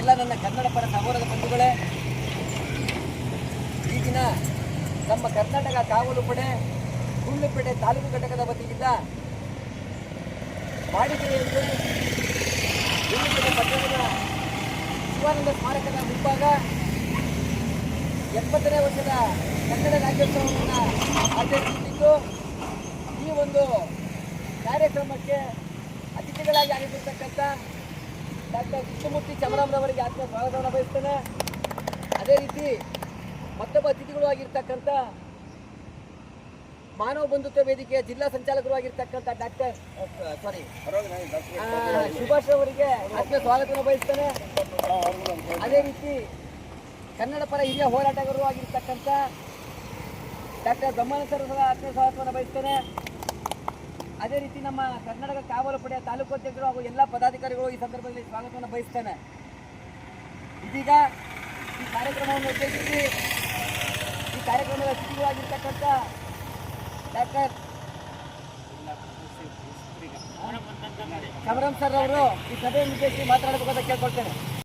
ಎಲ್ಲ ನನ್ನ ಕನ್ನಡ ಪರ ಸಹೋದರ ಬಂಧುಗಳೇ ಈಗಿನ ನಮ್ಮ ಕರ್ನಾಟಕ ಕಾವಲು ಪಡೆ ಗುಂಡ್ಲುಪೇಟೆ ತಾಲೂಕು ಘಟಕದ ವತಿಯಿಂದ ಮಾಡಿಕೆಯಲ್ಲಿ ಗುಂಡ್ಲುಪೇಟೆ ಪಟ್ಟಣದ ಶಿವಾನಂದ ಸ್ಮಾರಕದ ಮುಂಭಾಗ ಎಪ್ಪತ್ತನೇ ವರ್ಷದ ಕನ್ನಡ ರಾಜ್ಯೋತ್ಸವವನ್ನು ಆಚರಿಸುತ್ತಿದ್ದು, ಈ ಒಂದು ಕಾರ್ಯಕ್ರಮಕ್ಕೆ ಅತಿಥಿಗಳಾಗಿ ಆಗಮಿರ್ತಕ್ಕಂಥ ಡಾಕ್ಟರ್ ಕೃಷ್ಣಮೂರ್ತಿ ಚಮರಾಮ್ರವರಿಗೆ ಆತ್ಮ ಸ್ವಾಗತವನ್ನು ಬಯಸ್ತೇನೆ. ಅದೇ ರೀತಿ ಮತ್ತೊಬ್ಬ ಅತಿಥಿಗಳು ಆಗಿರ್ತಕ್ಕಂಥ ಮಾನವ ಬಂಧುತ್ವ ವೇದಿಕೆಯ ಜಿಲ್ಲಾ ಸಂಚಾಲಕರು ಆಗಿರ್ತಕ್ಕಂಥ ಡಾಕ್ಟರ್ ಸಾರಿ ಸುಭಾಷ್ ಅವರಿಗೆ ಆತ್ಮ ಸ್ವಾಗತವನ್ನು ಬಯಸ್ತೇನೆ. ಅದೇ ರೀತಿ ಕನ್ನಡ ಪರ ಹಿರಿಯ ಹೋರಾಟಗಾರರು ಆಗಿರ್ತಕ್ಕಂಥ ಡಾಕ್ಟರ್ ಬ್ರಹ್ಮಾನಂದ ಸರ್ ಆತ್ಮ ಸ್ವಾಗತವನ್ನು ಬಯಸ್ತೇನೆ. ಅದೇ ರೀತಿ ನಮ್ಮ ಕರ್ನಾಟಕ ಕಾವಲು ಪಡೆಯ ತಾಲೂಕು ಅಧ್ಯಕ್ಷರು ಹಾಗೂ ಎಲ್ಲ ಪದಾಧಿಕಾರಿಗಳು ಈ ಸಂದರ್ಭದಲ್ಲಿ ಸ್ವಾಗತವನ್ನು ಬಯಸ್ತೇನೆ. ಇದೀಗ ಈ ಕಾರ್ಯಕ್ರಮವನ್ನು ಉದ್ದೇಶಿಸಿ ಈ ಕಾರ್ಯಕ್ರಮದ ಅತಿಥಿಗಳಾಗಿರ್ತಕ್ಕಂಥ ಡಾಕ್ಟರ್ ಸಮರಂ ಸರ್ ಅವರು ಈ ಸಭೆಯನ್ನು ಉದ್ದೇಶಿಸಿ ಮಾತನಾಡಬೇಕಂತ ಕೇಳ್ಕೊಳ್ತೇನೆ.